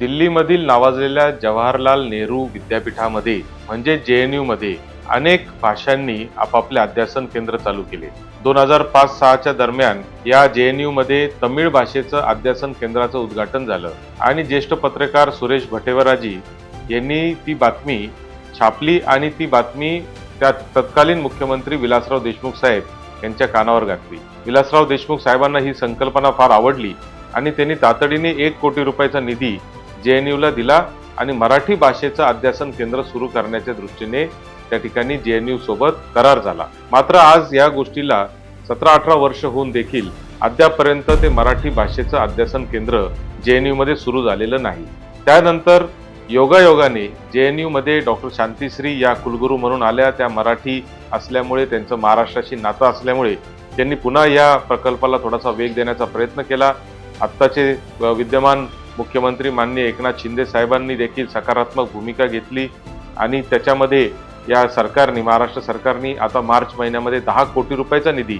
दिल्लीमधील नावाजलेल्या जवाहरलाल नेहरू विद्यापीठामध्ये म्हणजे जे एनमध्ये अनेक भाषांनी आपापले अध्यासन केंद्र चालू केले. दोन हजार पाच सहाच्या दरम्यान या जे एनमध्ये तमिळ भाषेचं अध्यासन केंद्राचं उद्घाटन झालं आणि ज्येष्ठ पत्रकार सुरेश भटेवराजी यांनी ती बातमी छापली आणि ती बातमी त्या तत्कालीन मुख्यमंत्री विलासराव देशमुख साहेब यांच्या कानावर घातली. विलासराव देशमुख साहेबांना ही संकल्पना फार आवडली आणि त्यांनी तातडीने एक कोटी रुपयाचा निधी जे एन यूला दिला आणि मराठी भाषेचं अध्यासन केंद्र सुरू करण्याच्या दृष्टीने त्या ठिकाणी जे एन यू सोबत करार झाला. मात्र आज या गोष्टीला सतरा अठरा वर्ष होऊन देखील अद्यापर्यंत ते मराठी भाषेचं अध्यासन केंद्र जे एन यूमध्ये सुरू झालेलं नाही. त्यानंतर योगायोगाने जे एन यूमध्ये डॉक्टर शांतीश्री या कुलगुरू म्हणून आल्या. त्या मराठी असल्यामुळे त्यांचं महाराष्ट्राशी नातं असल्यामुळे त्यांनी पुन्हा या प्रकल्पाला थोडासा वेग देण्याचा प्रयत्न केला. आत्ताचे विद्यमान मुख्यमंत्री माननीय एकनाथ शिंदे साहेबांनी देखील सकारात्मक भूमिका घेतली आणि त्याच्यामध्ये या सरकारने महाराष्ट्र सरकारने आता मार्च महिन्यामध्ये दहा कोटी रुपयाचा निधी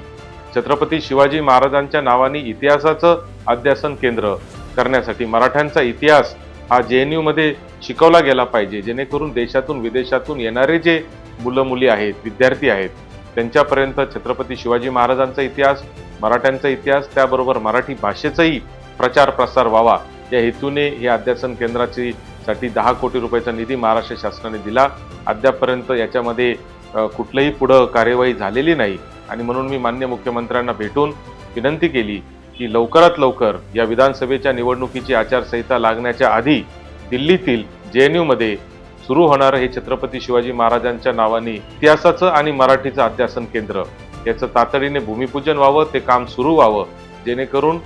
छत्रपती शिवाजी महाराजांच्या नावाने इतिहासाचं अध्यासन केंद्र करण्यासाठी मराठ्यांचा इतिहास हा जे एन यूमध्ये शिकवला गेला पाहिजे जेणेकरून देशातून विदेशातून येणारे जे मुलं मुली आहेत विद्यार्थी आहेत त्यांच्यापर्यंत छत्रपती शिवाजी महाराजांचा इतिहास मराठ्यांचा इतिहास त्याबरोबर मराठी भाषेचाही प्रचार प्रसार व्हावा. या हेतूने हे अध्यासन केंद्राची साठी दहा कोटी रुपयाचा निधी महाराष्ट्र शासनाने दिला. अद्यापर्यंत याच्यामध्ये कुठलंही पुढं कार्यवाही झालेली नाही. आणि म्हणून मी मान्य मुख्यमंत्र्यांना भेटून विनंती केली की लवकरात लवकर या विधानसभेच्या निवडणुकीची आचारसंहिता लागण्याच्या आधी दिल्लीतील जे एन यूमध्ये सुरू होणारं हे छत्रपती शिवाजी महाराजांच्या नावाने इतिहासाचं आणि मराठीचं अध्यासन केंद्र. याचं तातडीने भूमिपूजन व्हावं ते काम सुरू व्हावं. जेणेकरून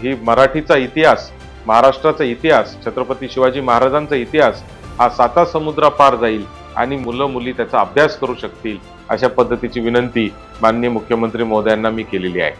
ही मराठीचा इतिहास महाराष्ट्राचा इतिहास छत्रपती शिवाजी महाराजांचा इतिहास हा साता समुद्रापार जाईल आणि मुलं मुली त्याचा अभ्यास करू शकतील अशा पद्धतीची विनंती माननीय मुख्यमंत्री महोदयांना मी केलेली आहे.